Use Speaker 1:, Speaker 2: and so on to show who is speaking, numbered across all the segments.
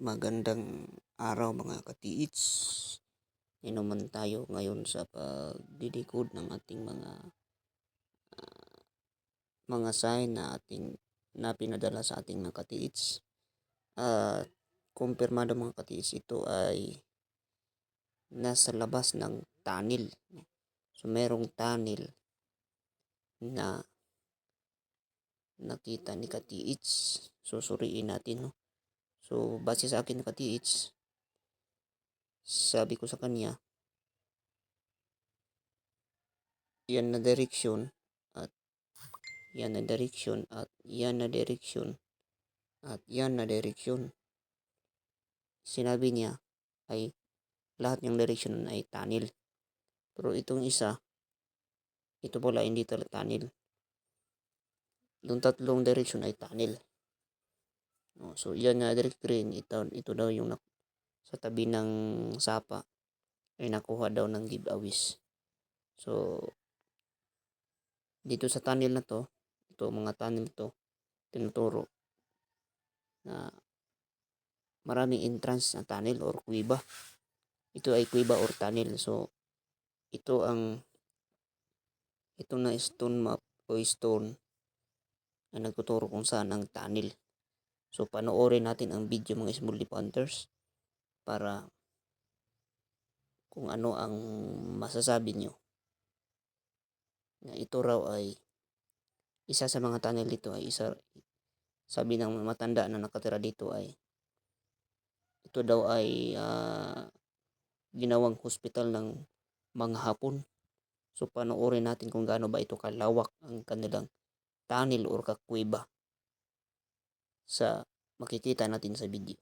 Speaker 1: Magandang araw mga katiits. Inuman tayo ngayon sa pagdidikod ng ating mga ah, mga sign na ating na pinadala sa ating mga katiits. At kumpirmado mga katiits ito ay nasa labas ng tunnel. So merong tunnel na nakita ni katiits. Susuriin natin no. So, base sa akin na katiits, sabi ko sa kanya, yan na direksyon at yan na direksyon at yan na direksyon at yan na direksyon. Sinabi niya ay lahat ng direksyon ay tunnel. Pero itong isa, ito pala hindi talaga tunnel. Yung tatlong direksyon ay tunnel. Oh, so yan na direct green ito ito daw yung sa tabi ng sapa ay nakuha daw ng giveaways. So dito sa tunnel na to, ito mga tunnel to tinuturo na maraming entrance na tunnel or kuiba. Ito ay kuiba or tunnel. So ito ang ito na stone map o stone na nagtuturo kung saan ang tunnel. So panoorin natin ang video mga small leaf para kung ano ang masasabi nyo na ito raw ay isa sa mga tunnel dito ay isa sabi ng matanda na nakatira dito ay ito daw ay ah, ginawang hospital ng mga hapon. So panoorin natin kung gaano ba ito kalawak ang kanilang tunnel or kakwiba sa makikita natin sa video.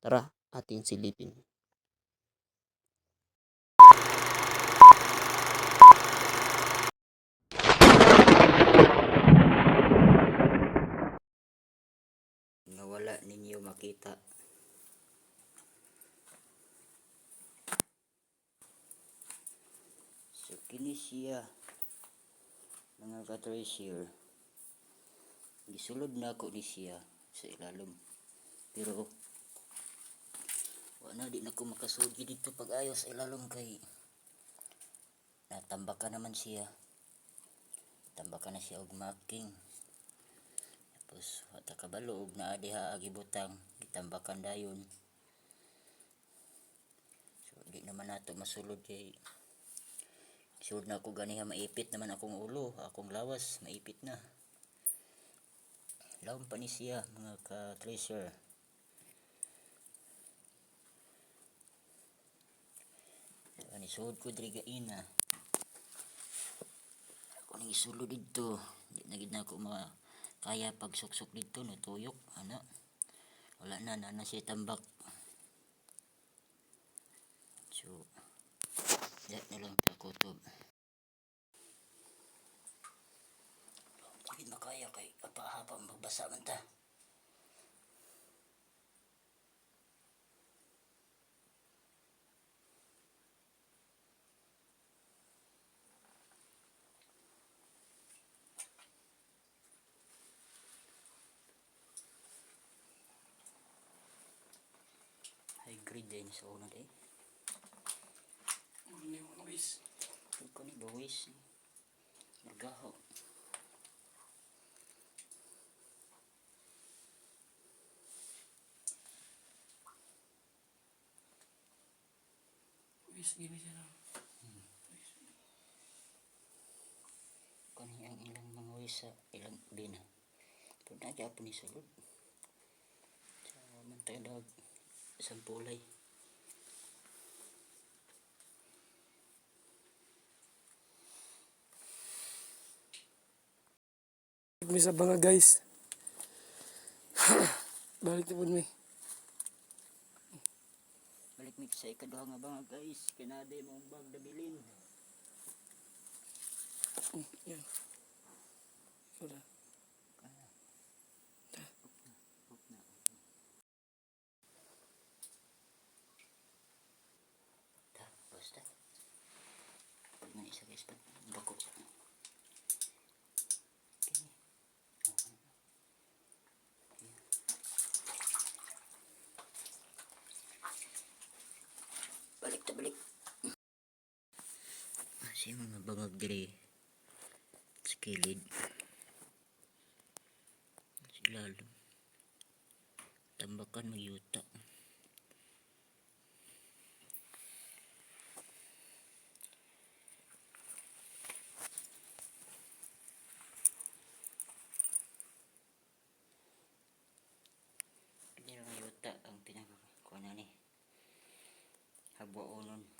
Speaker 1: Tara, ating silipin. Nawala ninyo makita. So, kini mga ka-treasure. Gisulod na ako ni siya sa ilalom. Pero wala di na ko makasugi dito pag ayaw sa ilalom kay natambakan naman siya. Tambakan na siya og making. Tapos wata kabalo og naa diha agibutang gitambakan dayon. So di naman nato masulod kay Sure na ako ganiha maipit naman akong ulo, akong lawas, maipit na. Laom pa siya mga ka-tracer. Ani suod ko diri gaina. Ako nang isulo didto. Di na gid na ako ma kaya pagsuksok didto no tuyok ana. Wala na na na siya tambak. So, Diyan na lang ta kutob. Hindi makaya kay apa-hapa magbasa man ta. High grade din sa una day.
Speaker 2: Hindi mo nawis.
Speaker 1: Iko ni bawis. Magaho.
Speaker 2: Nawis, gini siya na.
Speaker 1: Kani ang ilang mga wisa, ilang bina. Pero na po ni sulod. Sa mantadag, isang pulay.
Speaker 2: May sa banga guys. Balik po may.
Speaker 1: Balik mi sa ikaduha nga ba nga guys, kinade mong bag na bilin.
Speaker 2: Mm, Yan. Wala.
Speaker 1: Ta, basta. Pag na isa guys. Okay.
Speaker 3: Balik ta balik. Kasi mga bangag diri sa kilid. Sa ilalim. Tambakan magyuta. 还不好弄。